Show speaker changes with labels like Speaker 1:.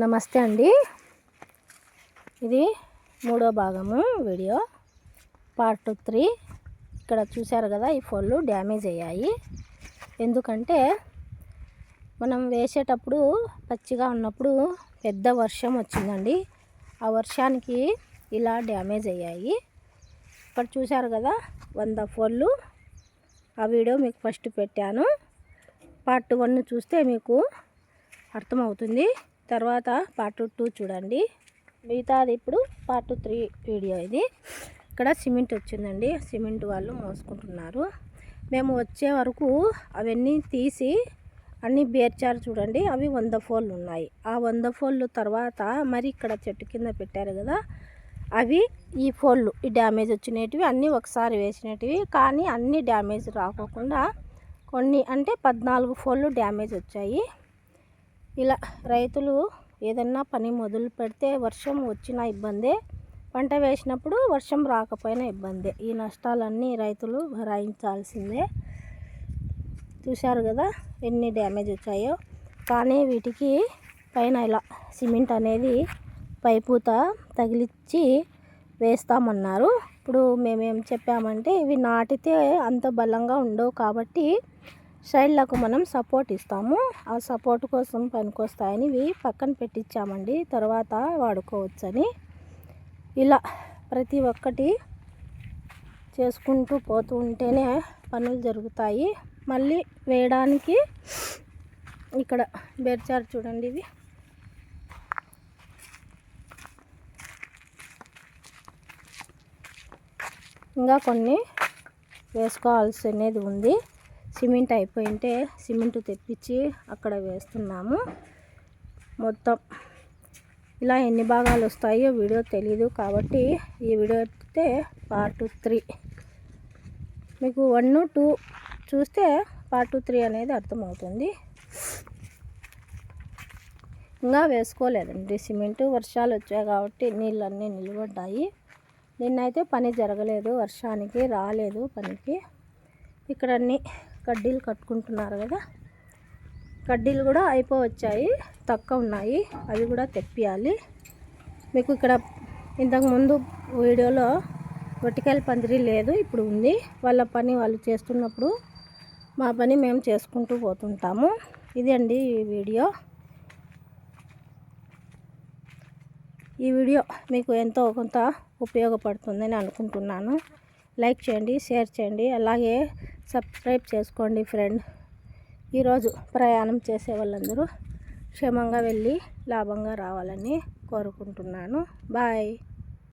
Speaker 1: నమస్తే అండి. ఇది మూడో భాగము వీడియో. Part three. ఇక్కడ చూశారు కదా ఈ ఫోన్లు డ్యామేజ్ అయ్యాయి. ఎందుకంటే మనం వేసేటప్పుడు పచ్చిగా ఉన్నప్పుడు పెద్ద వర్షం వచ్చిందండి. ఆ వర్షానికి ఇలా డ్యామేజ్ అయ్యాయి. ఇక్కడ చూశారు కదా వంద ఫోన్లు ఆ వీడియో మీకు ఫస్ట్ పెట్టాను. పార్ట్ వన్ చూస్తే మీకు అర్థమవుతుంది. తర్వాత పార్ట్ టూ చూడండి. మిగతాది ఇప్పుడు పార్ట్ త్రీ వీడియో ఇది. ఇక్కడ సిమెంట్ వచ్చిందండి. సిమెంట్ వాళ్ళు మోసుకుంటున్నారు. మేము వచ్చే వరకు అవన్నీ తీసి అన్నీ బేర్చారు చూడండి. అవి వంద ఫోన్లు ఉన్నాయి. ఆ వంద ఫోన్లు తర్వాత మరి ఇక్కడ చెట్టు కింద పెట్టారు కదా అవి ఈ ఫోన్లు ఈ డ్యామేజ్ వచ్చినవి అన్నీ ఒకసారి వేసినవి కానీ అన్ని డ్యామేజ్ రాకోకుండా కొన్ని అంటే పద్నాలుగు ఫోన్లు డ్యామేజ్ వచ్చాయి. ఇలా రైతులు ఏదన్నా పని మొదలు పెడితే వర్షం వచ్చిన ఇబ్బందే. పంట వేసినప్పుడు వర్షం రాకపోయినా ఇబ్బందే. ఈ నష్టాలన్నీ రైతులు భరాయించాల్సిందే చూశారు కదా ఎన్ని డ్యామేజ్ వచ్చాయో. కానీ వీటికి పైన ఇలా సిమెంట్ అనేది పైపూత తగిలిచ్చి వేస్తామన్నారు. ఇప్పుడు మేమేం చెప్పామంటే ఇవి నాటితే అంత బలంగా ఉండవు కాబట్టి సైడ్లకు మనం సపోర్ట్ ఇస్తాము. ఆ సపోర్ట్ కోసం పనికొస్తాయని ఇవి పక్కన పెట్టించామండి తర్వాత వాడుకోవచ్చని. ఇలా ప్రతి ఒక్కటి చేసుకుంటూ పోతూ ఉంటేనే పనులు జరుగుతాయి. మళ్ళీ వేయడానికి ఇక్కడ బెర్చారు చూడండి ఇవి ఇంకా కొన్ని వేసుకోవాల్సి అనేది ఉంది. సిమెంట్ అయిపోయింటే సిమెంట్ తెప్పించి అక్కడ వేస్తున్నాము. మొత్తం ఇలా ఎన్ని భాగాలు వస్తాయో వీడియో తెలీదు కాబట్టి ఈ వీడియో అయితే పార్ట్ త్రీ. మీకు వన్ టూ చూస్తే పార్ట్ త్రీ అనేది అర్థమవుతుంది. ఇంకా వేసుకోలేదండి సిమెంటు. వర్షాలు వచ్చాయి కాబట్టి నీళ్ళన్నీ నిలబడ్డాయి. నిన్నైతే పని జరగలేదు వర్షానికి రాలేదు పనికి. ఇక్కడ అన్నీ కడ్డీలు కట్టుకుంటున్నారు కదా. కడ్డీలు కూడా అయిపోవచ్చాయి. తక్కువ ఉన్నాయి. అవి కూడా తెప్పియాలి. మీకు ఇక్కడ ఇంతకుముందు వీడియోలో వటికాయల పందిరి లేదు ఇప్పుడు ఉంది. వాళ్ళ పని వాళ్ళు చేస్తున్నప్పుడు మా పని మేము చేసుకుంటూ పోతుంటాము. ఇది అండి ఈ వీడియో. ఈ వీడియో మీకు ఎంతో కొంత ఉపయోగపడుతుందని అనుకుంటున్నాను. లైక్ చేయండి షేర్ చేయండి. అలాగే సబ్స్క్రైబ్ చేసుకోండి ఫ్రెండ్. ఈరోజు ప్రయాణం చేసే వాళ్ళందరూ క్షేమంగా వెళ్ళి లాభంగా రావాలని కోరుకుంటున్నాను. బాయ్.